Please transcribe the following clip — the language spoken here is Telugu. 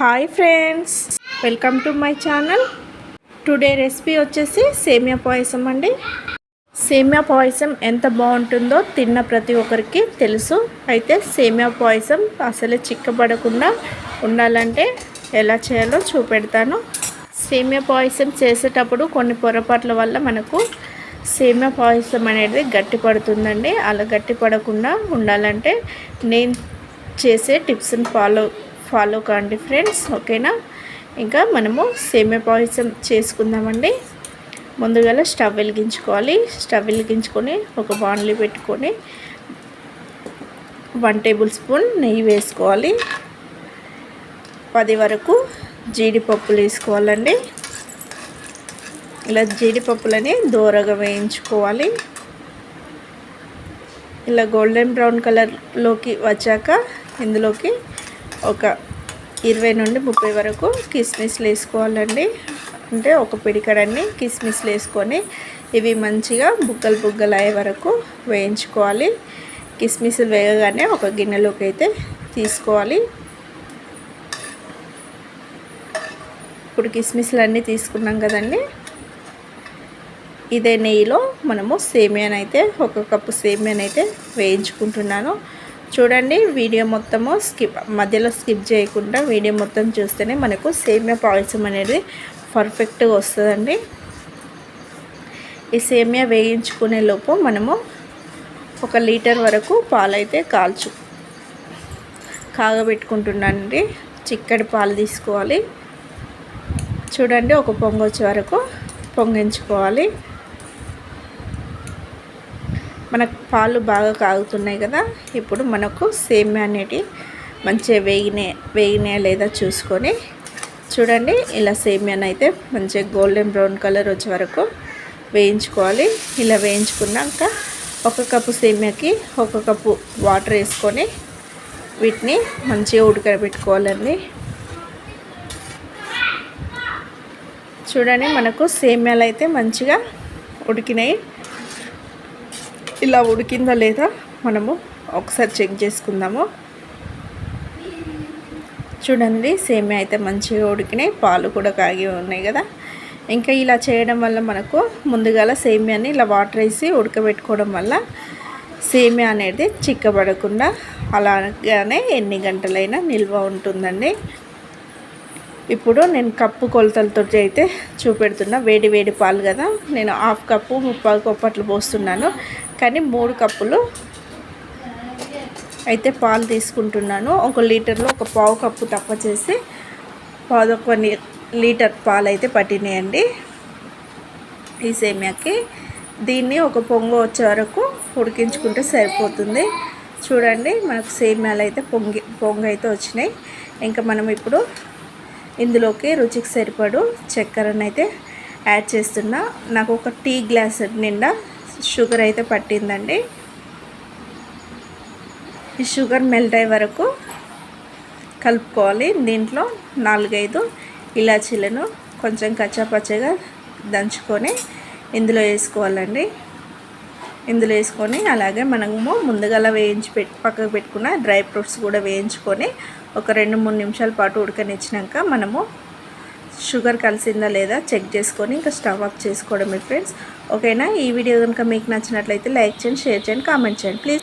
Hi friends welcome to my channel. Today recipe వచ్చేసి సేమియా పాయసం అండి. సేమియా పాయసం ఎంత బాగుంటుందో తిన్న ప్రతి ఒక్కరికి తెలుసు. అయితే సేమియా పాయసం అసలే చిక్కబడకుండా ఉండాలంటే ఎలా చేయాలో చూపెడతాను. సేమియా పాయసం చేసేటప్పుడు కొన్ని పొరపాట్ల వల్ల మనకు సేమియా పాయసం అనేది గట్టి పడుతుందండి. అలా గట్టి పడకుండా ఉండాలంటే నేను చేసే టిప్స్ని ఫాలో ఫాలో కాండి ఫ్రెండ్స్ ఓకేనా? ఇంకా మనము సేమియా పాయసం చేసుకుందామండి. ముందుగా స్టవ్ వెలిగించుకోవాలి. స్టవ్ వెలిగించుకొని ఒక బాణలి పెట్టుకొని వన్ టేబుల్ స్పూన్ నెయ్యి వేసుకోవాలి. పది వరకు జీడిపప్పులు వేసుకోవాలండి. ఇలా జీడిపప్పులని దూరగా వేయించుకోవాలి. ఇలా గోల్డెన్ బ్రౌన్ కలర్లోకి వచ్చాక ఇందులోకి ఒక ఇరవై నుండి ముప్పై వరకు కిస్మిస్లు వేసుకోవాలండి. అంటే ఒక పిడికడన్ని కిస్మిస్లు వేసుకొని ఇవి మంచిగా బుగ్గలు బుగ్గలు అయ్యే వరకు వేయించుకోవాలి. కిస్మిస్ వేయగానే ఒక గిన్నెలోకి అయితే తీసుకోవాలి. ఇప్పుడు కిస్మిస్లు అన్నీ తీసుకున్నాం కదండి. ఇదే నెయ్యిలో మనము సేమియానైతే ఒక కప్పు సేమియానైతే వేయించుకుంటున్నాను. చూడండి వీడియో మొత్తము స్కిప్ మధ్యలో స్కిప్ చేయకుండా వీడియో మొత్తం చూస్తేనే మనకు సేమియా పాయసం అనేది పర్ఫెక్ట్గా వస్తుందండి. ఈ సేమియా వేయించుకునే లోపు మనము ఒక లీటర్ వరకు పాలైతే కాల్చు కాగబెట్టుకుంటున్నానండి. చిక్కడి పాలు తీసుకోవాలి. చూడండి ఒక పొంగొచ్చే వరకు పొంగించుకోవాలి. మనకు పాలు బాగా కాగుతున్నాయి కదా ఇప్పుడు మనకు సేమ్యా అనేటి మంచిగా వేగినే వేగినాయా లేదా చూసుకొని చూడండి ఇలా సేమ్యాన్ అయితే మంచిగా గోల్డెన్ బ్రౌన్ కలర్ వచ్చే వరకు వేయించుకోవాలి. ఇలా వేయించుకున్నాక ఒక కప్పు సేమ్యాకి ఒక కప్పు వాటర్ వేసుకొని వీటిని మంచిగా ఉడకబెట్టుకోవాలండి. చూడండి మనకు సేమ్యాలు అయితే మంచిగా ఉడికినాయి. ఇలా ఉడికిందా లేదా మనము ఒకసారి చెక్ చేసుకుందాము. చూడండి సేమియా అయితే మంచిగా ఉడికినాయి పాలు కూడా కాగి ఉన్నాయి కదా. ఇంకా ఇలా చేయడం వల్ల మనకు ముందుగాల సేమియాని ఇలా వాటర్ వేసి ఉడకబెట్టుకోవడం వల్ల సేమియా అనేది చిక్కబడకుండా అలాగానే ఎన్ని గంటలైనా నిల్వ ఉంటుందండి. ఇప్పుడు నేను కప్పు కొలతలతో అయితే చూపెడుతున్నా. వేడి వేడి పాలు కదా. నేను హాఫ్ కప్పు ముప్పై కప్పట్లు పోస్తున్నాను. కానీ మూడు కప్పులు అయితే పాలు తీసుకుంటున్నాను. ఒక లీటర్లో ఒక పావు కప్పు తప్ప చేసి పాదొక లీటర్ పాలు అయితే పట్టినాయండి. ఈ సేమియాకి. దీన్ని ఒక పొంగు వచ్చే వరకు ఉడికించుకుంటే సరిపోతుంది. చూడండి మనకు సేమియాలు అయితే పొంగి పొంగు అయితే వచ్చినాయి. ఇంకా మనం ఇప్పుడు ఇందులోకి రుచికి సరిపడు చక్కెరను అయితే యాడ్ చేస్తున్నా. నాకు ఒక టీ గ్లాస్ నిండా షుగర్ అయితే పట్టిందండి. ఈ షుగర్ మెల్ట్ అయ్యే వరకు కలుపుకోవాలి. దీంట్లో నాలుగైదు ఇలాచీలను కొంచెం కచ్చాపచ్చగా దంచుకొని ఇందులో వేసుకోవాలండి. ఇందులో వేసుకొని అలాగే మనము ముందుగా వేయించి పెట్టి పక్కకు పెట్టుకున్న డ్రై ఫ్రూట్స్ కూడా వేయించుకొని ఒక రెండు మూడు నిమిషాల పాటు ఉడకనిచ్చినాక మనము షుగర్ కలిసిందా లేదా చెక్ చేసుకొని ఇంకా స్టవ్ ఆఫ్ చేసుకోవడమే ఫ్రెండ్స్. ఓకేనా? ఈ వీడియో కనుక మీకు నచ్చినట్లయితే లైక్ చేయండి షేర్ చేయండి కామెంట్ చేయండి. ప్లీజ్